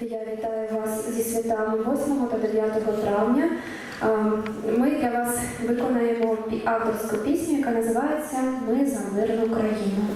Я вітаю вас зі святами 8 та 9 травня. Ем, ми для вас виконаємо пі- авторську пісню, яка називається Ми за мирну країну.